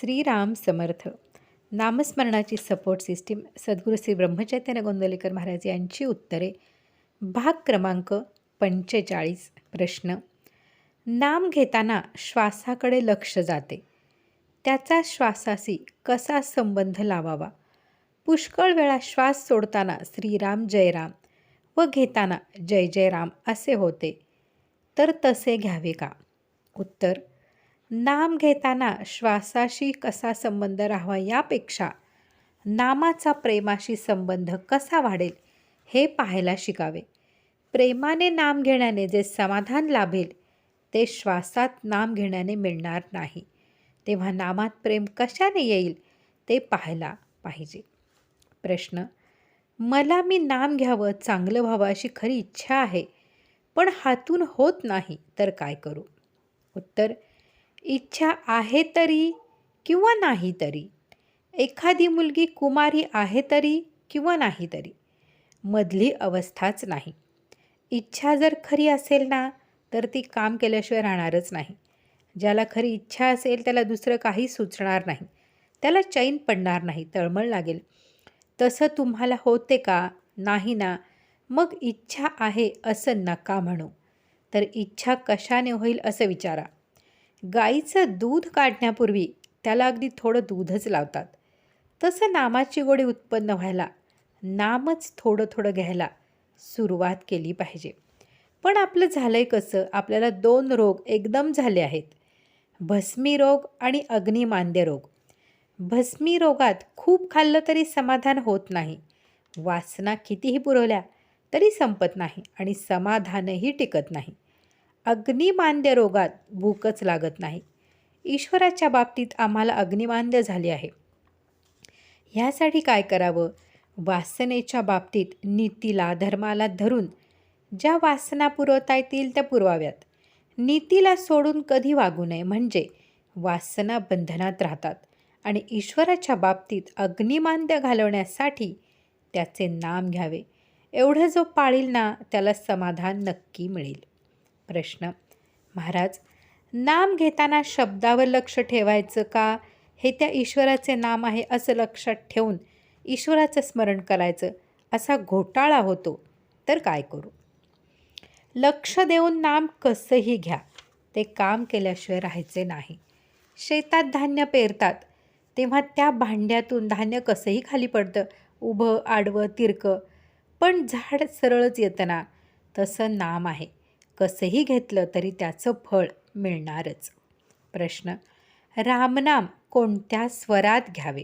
श्रीराम समर्थ. नामस्मरणाची support system सद्गुरू श्री ब्रह्मचैतन्य गोंदवलेकर महाराज यांची उत्तरे. भाग क्रमांक पंचेचाळीस प्रश्न. नाम घेताना श्वासाकडे लक्ष जाते. त्याचा श्वासाशी कसा संबंध लावावा? पुष्कळ वेळा श्वास सोडताना श्रीराम जयराम व घेताना जय जयराम असे होते. तर तसे घ्यावे का? उत्तर नाम घेताना श्वासाशी कसा संबंध राहावा यापेक्षा नामाचा प्रेमाशी संबंध कसा वाढेल हे पाहायला शिकावे. प्रेमाने नाम घेण्याने जे समाधान लाभेल ते श्वासात नाम घेण्याने मिळणार नाही. तेव्हा नामात प्रेम कशाने येईल ते पाहायला पाहिजे. प्रश्न मला मी नाम घ्यावं चांगलं व्हावं अशी खरी इच्छा आहे पण हातून होत नाही तर काय करू? उत्तर इच्छा आहे तरी किंवा नाही तरी. एखादी मुलगी कुमारी आहे तरी किंवा नाही तरी. मधली अवस्थाच नाही. इच्छा जर खरी असेल ना तर ती काम केल्याशिवाय राहणारच नाही. ज्याला खरी इच्छा असेल त्याला दुसरं काही सुचणार नाही. त्याला चैन पडणार नाही तळमळ लागेल. तसं तुम्हाला होते का? नाही ना. मग इच्छा आहे असं नका म्हणू. तर इच्छा कशाने होईल असं विचारा. गाईचं दूध काढण्यापूर्वी त्याला अगदी थोडं दूधच लावतात. तसं नामाची गोडी उत्पन्न व्हायला नामच थोडं थोडं घ्यायला सुरुवात केली पाहिजे. पण आपलं झालं आहे कसं? आपल्याला दोन रोग एकदम झाले आहेत. भस्मी रोग आणि अग्निमांद्य रोग. भस्मी रोगात खूप खाल्लं तरी समाधान होत नाही. वासना कितीही पुरवल्या तरी संपत नाही आणि समाधानही टिकत नाही. अग्निमांद्य रोगात भूकच लागत नाही. ईश्वराच्या बाबतीत आम्हाला अग्निमांद्य झाले आहे. ह्यासाठी काय करावं? वासनेच्या बाबतीत नीतीला धर्माला धरून ज्या वासना पुरवता येतील त्या पुरवाव्यात. नीतीला सोडून कधी वागू नये म्हणजे वासना बंधनात राहतात आणि ईश्वराच्या बाबतीत अग्निमांद्य घालवण्यासाठी त्याचे नाम घ्यावे. एवढं जो पाळील ना त्याला समाधान नक्की मिळेल. प्रश्न. महाराज नाम घेताना शब्दावर लक्ष ठेवायचं का? हे त्या ईश्वराचे नाम आहे असं लक्षात ठेवून ईश्वराचं स्मरण करायचं. असा घोटाळा होतो. तर काय करू? लक्ष देऊन नाम कसंही घ्या. ते काम केल्याशिवाय राहायचे नाही. शेतात धान्य पेरतात. तेव्हा त्या भांड्यातून धान्य कसंही खाली पडतं. उभं आडवं तिरकं. पण झाड सरळच येतं ना. तसं नाम आहे. कसंही घेतलं तरी त्याचं फळ मिळणारच. प्रश्न रामनाम कोणत्या स्वरात घ्यावे?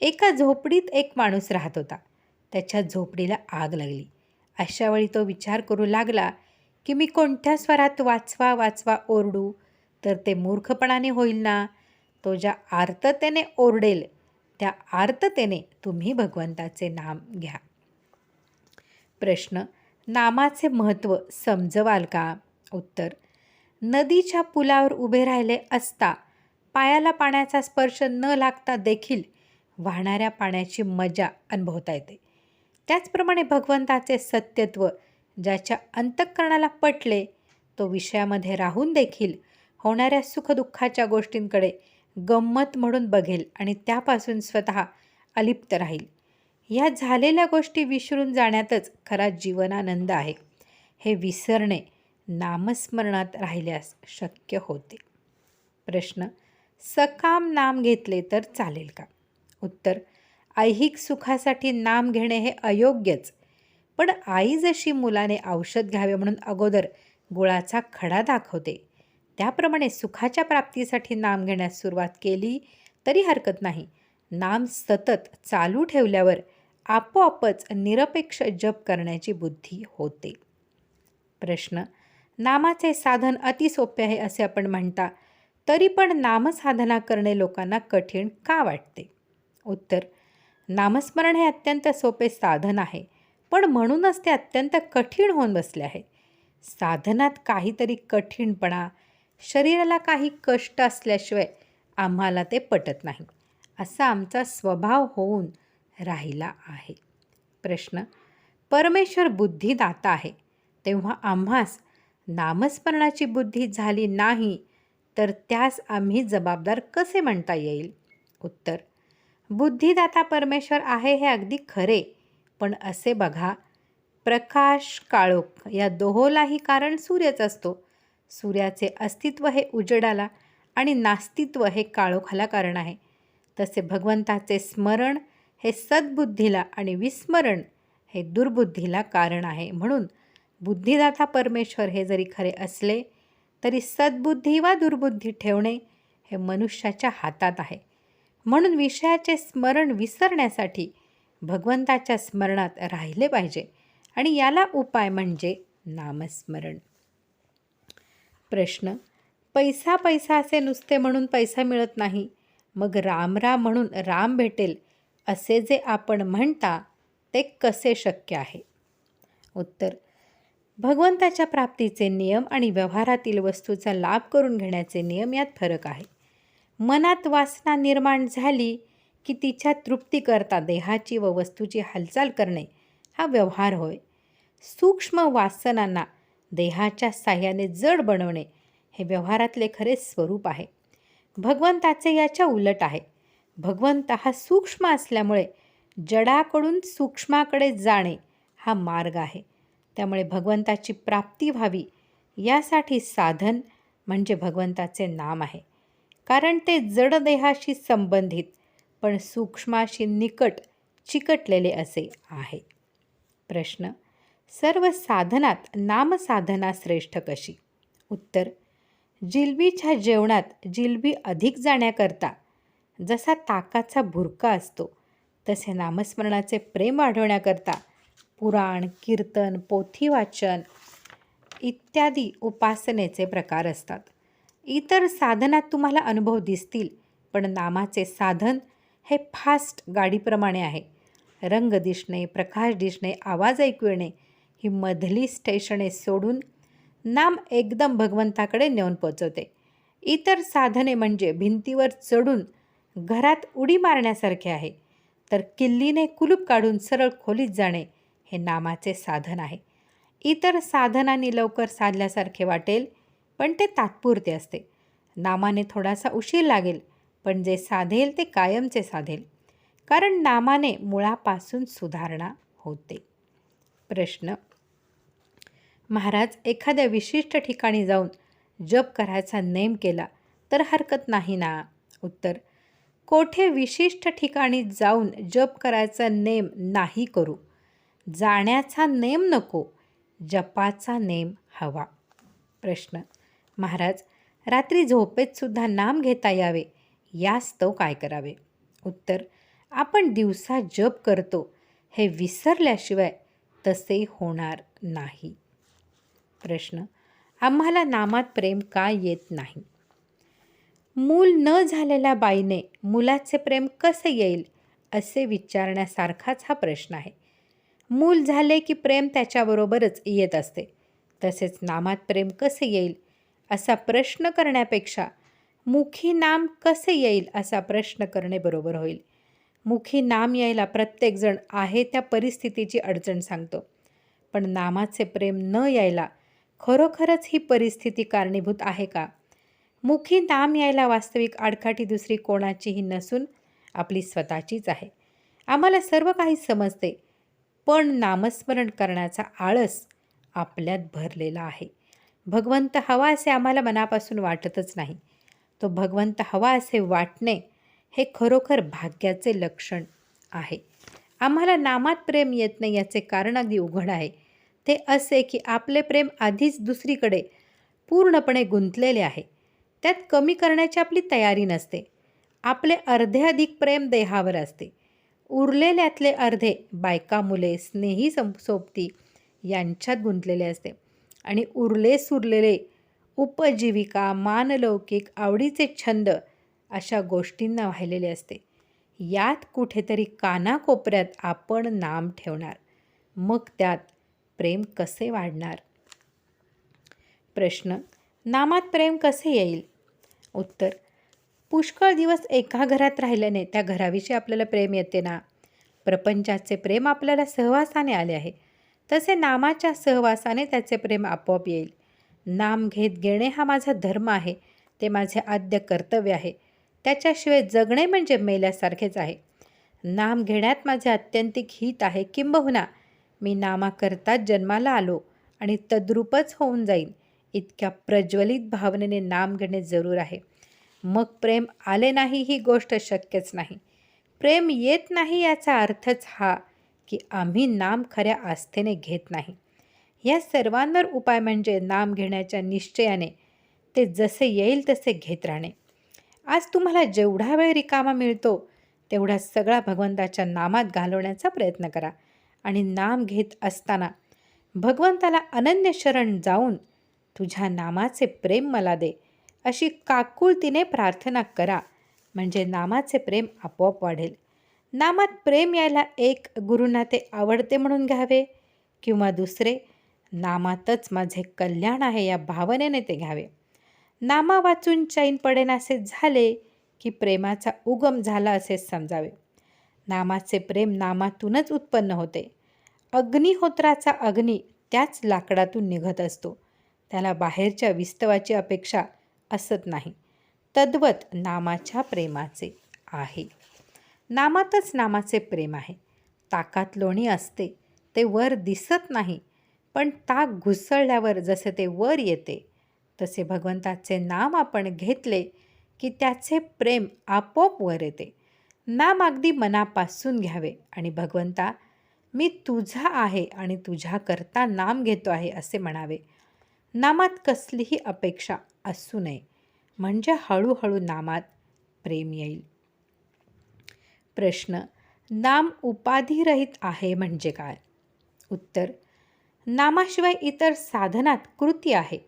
एका झोपडीत एक माणूस राहत होता. त्याच्या झोपडीला आग लागली. अशा वेळी तो विचार करू लागला की मी कोणत्या स्वरात वाचवा वाचवा ओरडू? तर ते मूर्खपणाने होईल ना? तो ज्या आर्ततेने ओरडेल त्या आर्ततेने तुम्ही भगवंताचे नाम घ्या. प्रश्न नामाचे महत्त्व समजवाल का? उत्तर नदीच्या पुलावर उभे राहिले असता पायाला पाण्याचा स्पर्श न लागता देखील वाहणाऱ्या पाण्याची मजा अनुभवता येते. त्याचप्रमाणे भगवंताचे सत्यत्व ज्याच्या अंतःकरणाला पटले तो विषयामध्ये राहून देखील होणाऱ्या सुखदुःखाच्या गोष्टींकडे गंमत म्हणून बघेल आणि त्यापासून स्वतः अलिप्त राहील. ह्या झालेल्या गोष्टी विसरून जाण्यातच खरा जीवनानंद आहे. हे विसरणे नामस्मरणात राहिल्यास शक्य होते. प्रश्न सकाम नाम घेतले तर चालेल का? उत्तर ऐहिक सुखासाठी नाम घेणे हे अयोग्यच. पण आई जशी मुलाने औषध घ्यावे म्हणून अगोदर गुळाचा खडा दाखवते त्याप्रमाणे सुखाच्या प्राप्तीसाठी नाम घेण्यास सुरुवात केली तरी हरकत नाही. नाम सतत चालू ठेवल्यावर आपोआपच निरपेक्ष जप करण्याची बुद्धी होते. प्रश्न नामाचे साधन अतिसोपे आहे असे आपण म्हणता तरी पण नामसाधना करणे लोकांना कठीण का वाटते? उत्तर नामस्मरण हे अत्यंत सोपे साधन आहे पण म्हणूनच ते अत्यंत कठीण होऊन बसले आहे. साधनात काहीतरी कठीणपणा शरीराला काही कष्ट असल्याशिवाय आम्हाला ते पटत नाही. असा आमचा स्वभाव होऊन राहिला आहे. प्रश्न परमेश्वर बुद्धिदाता आहे. तेव्हा आम्हास नामस्मरणाची बुद्धी झाली नाही तर त्यास आम्ही जबाबदार कसे म्हणता येईल? उत्तर बुद्धिदाता परमेश्वर आहे हे अगदी खरे पण असे बघा प्रकाश काळोख या दोहोलाही कारण सूर्यच असतो. सूर्याचे अस्तित्व हे उजेडाला आणि नास्तित्व हे काळोखाला कारण आहे. तसे भगवंताचे स्मरण हे सद्बुद्धीला आणि विस्मरण हे दुर्बुद्धीला कारण आहे. म्हणून बुद्धिदाता परमेश्वर हे जरी खरे असले तरी सद्बुद्धी वा दुर्बुद्धी ठेवणे हे मनुष्याच्या हातात आहे. म्हणून विषयाचे स्मरण विसरण्यासाठी भगवंताच्या स्मरणात राहिले पाहिजे आणि याला उपाय म्हणजे नामस्मरण. प्रश्न पैसा पैसा असे नुसते म्हणून पैसा मिळत नाही मग राम राम म्हणून राम भेटेल असे जे आपण म्हणता ते कसे शक्य आहे? उत्तर भगवंताच्या प्राप्तीचे नियम आणि व्यवहारातील वस्तूचा लाभ करून घेण्याचे नियम यात फरक आहे. मनात वासना निर्माण झाली की तिच्या तृप्तीकरता देहाची व वस्तूची हालचाल करणे हा व्यवहार होय. सूक्ष्म वासनांना देहाच्या साह्याने जड बनवणे हे व्यवहारातले खरे स्वरूप आहे. भगवंताचे याच्या उलट आहे. भगवंत हा सूक्ष्म असल्यामुळे जडाकडून सूक्ष्माकडे जाणे हा मार्ग आहे. त्यामुळे भगवंताची प्राप्ती व्हावी यासाठी साधन म्हणजे भगवंताचे नाम आहे. कारण ते जडदेहाशी संबंधित पण सूक्ष्माशी निकट चिकटलेले असे आहे. प्रश्न सर्व साधनात नामसाधना श्रेष्ठ कशी? उत्तर जिलबीच्या जेवणात जिलबी अधिक जाण्याकरता जसा ताकाचा भुरका असतो तसे नामस्मरणाचे प्रेम वाढवण्याकरता पुराण कीर्तन पोथी वाचन इत्यादी उपासनेचे प्रकार असतात. इतर साधनात तुम्हाला अनुभव दिसतील पण नामाचे साधन हे फास्ट गाडीप्रमाणे आहे. रंग दिसणे प्रकाश दिसणे आवाज ऐकू येणे ही मधली स्टेशने सोडून नाम एकदम भगवंताकडे नेऊन पोचवते. इतर साधने म्हणजे भिंतीवर चढून घरात उडी मारण्यासारखे आहे. तर किल्लीने कुलूप काढून सरळ खोलीत जाणे हे नामाचे साधन आहे. इतर साधनांनी लवकर साधल्यासारखे वाटेल पण ते तात्पुरते असते. नामाने थोडासा उशीर लागेल पण जे साधेल ते कायमचे साधेल. कारण नामाने मुळापासून सुधारणा होते. प्रश्न. महाराज एखाद्या विशिष्ट ठिकाणी जाऊन जप करायचा नेम केला तर हरकत नाही ना? उत्तर. कोठे विशिष्ट ठिकाणी जाऊन जप करायचा नेम नाही करू. जाण्याचा नेम नको जपाचा नेम हवा. प्रश्न. महाराज रात्री झोपेतसुद्धा नाम घेता यावे यास्तव काय करावे? उत्तर. आपण दिवसा जप करतो हे विसरल्याशिवाय तसे होणार नाही. प्रश्न. आम्हाला नामात प्रेम का येत नाही? मूल न झालेल्या बाईने मुलाचे प्रेम कसे येईल असे विचारण्यासारखाच हा प्रश्न आहे. मूल झाले की प्रेम त्याच्याबरोबरच येत असते. तसेच नामात प्रेम कसे येईल असा प्रश्न करण्यापेक्षा मुखी नाम कसे येईल असा प्रश्न करणे बरोबर होईल. मुखी नाम यायला प्रत्येकजण आहे त्या परिस्थितीची अडचण सांगतो. पण नामाचे प्रेम न यायला खरोखरच ही परिस्थिती कारणीभूत आहे का? मुखी नाम यायला वास्तविक आडकाठी दुसरी कोणाचीही नसून आपली स्वतःचीच आहे. आम्हाला सर्व काही समजते पण नामस्मरण करण्याचा आळस आपल्यात भरलेला आहे. भगवंत हवा असे आम्हाला मनापासून वाटतच नाही. तो भगवंत हवा असे वाटणे हे खरोखर भाग्याचे लक्षण आहे. आम्हाला नामात प्रेम येत नाही याचे कारण अगदी उघड आहे. ते असे की आपले प्रेम आधीच दुसरीकडे पूर्णपणे गुंतलेले आहे. त्यात कमी करण्याची आपली तयारी नसते. आपले अर्धे अधिक प्रेम देहावर असते. उरलेल्यातले अर्धे बायका मुले स्नेही सं सोबती यांच्यात गुंतलेले असते. आणि उरले सुरलेले उपजीविका मानलौकिक आवडीचे छंद अशा गोष्टींना वाहिलेले असते. यात कुठेतरी कानाकोपऱ्यात आपण नाम ठेवणार. मग त्यात प्रेम कसे वाढणार? प्रश्न नामात प्रेम कसे येईल? उत्तर पुष्कळ दिवस एका घरात राहिल्याने त्या घराविषयी आपल्याला प्रेम येते ना? प्रपंचाचे प्रेम आपल्याला सहवासाने आले आहे. तसे नामाच्या सहवासाने त्याचे प्रेम आपोआप येईल. नाम घेत घेणे हा माझा धर्म आहे. ते माझे आद्य कर्तव्य आहे. त्याच्याशिवाय जगणे म्हणजे मेल्यासारखेच आहे. नाम घेण्यात माझे अत्यंतिक हित आहे. किंबहुना मी नामाकरताच जन्माला आलो आणि तद्रूपच होऊन जाईन. इतक्या प्रज्वलित भावनेने नाम घेणे जरूर आहे. मग प्रेम आले नाही ही गोष्ट शक्यच नाही. प्रेम येत नाही याचा अर्थच हा की आम्ही नाम खऱ्या आस्थेने घेत नाही. या सर्वांवर उपाय म्हणजे नाम घेण्याच्या निश्चयाने ते जसे येईल तसे घेत राहणे. आज तुम्हाला जेवढा वेळ रिकामा मिळतो तेवढा सगळा भगवंताच्या नामात घालवण्याचा प्रयत्न करा. आणि नाम घेत असताना भगवंताला अनन्य शरण जाऊन तुझ्या नामाचे प्रेम मला दे. अशी काकुळतीने प्रार्थना करा. म्हणजे नामाचे प्रेम आपोआप वाढेल. नामात प्रेम यायला एक गुरुना ते आवडते म्हणून घ्यावे किंवा दुसरे नामातच माझे कल्याण आहे या भावनेने ते घ्यावे. नामा वाचून चैन पडेनासे झाले की प्रेमाचा उगम झाला असे समजावे. नामाचे प्रेम नामातूनच उत्पन्न होते. अग्निहोत्राचा अग्नी त्याच लाकडातून निघत असतो. त्याला बाहेरच्या विस्तवाची अपेक्षा असत नाही. तद्वत नामाच्या प्रेमाचे आहे. नामातच नामाचे प्रेम आहे. ताकात लोणी असते ते वर दिसत नाही पण ताक घुसळल्यावर जसे ते वर येते तसे भगवंताचे नाम आपण घेतले की त्याचे प्रेम आपोआप वर येते. नाम अगदी मनापासून घ्यावे आणि भगवंता मी तुझा आहे आणि तुझ्याकरता नाम घेतो आहे असे म्हणावे. नामात कसलीही अपेक्षा असू नये. म्हणजे हळूहळू नामात प्रेम येईल. प्रश्न नाम उपाधिरहित आहे म्हणजे काय? उत्तर नामाशिवाय इतर साधनात कृती आहे.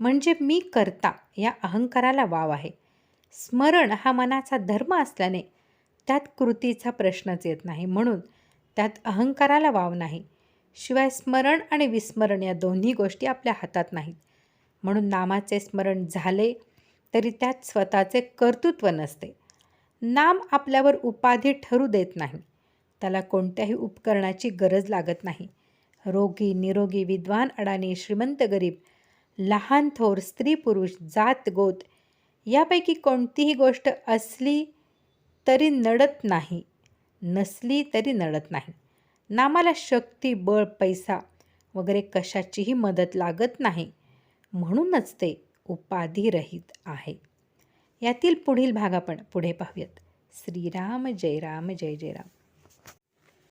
म्हणजे मी करता या अहंकाराला वाव आहे. स्मरण हा मनाचा धर्म असल्याने त्यात कृतीचा प्रश्नच येत नाही. म्हणून त्यात अहंकाराला वाव नाही. शिवाय स्मरण आणि विस्मरण या दोन्ही गोष्टी आपल्या हातात नाहीत. म्हणून नामाचे स्मरण झाले तरी त्यात स्वतःचे कर्तृत्व नसते. नाम आपल्यावर उपाधी ठरू देत नाही. त्याला कोणत्याही उपकरणाची गरज लागत नाही. रोगी निरोगी विद्वान अडाणी श्रीमंत गरीब लहान थोर स्त्री पुरुष जात गोत यापैकी कोणतीही गोष्ट असली तरी नडत नाही नसली तरी नडत नाही. नामाला शक्ती बळ पैसा वगैरे कशाचीही मदत लागत नाही. म्हणूनच ते उपाधिरहित आहे. यातील पुढील भाग आपण पुढे पाहूयात. श्रीराम जय राम जय जय राम.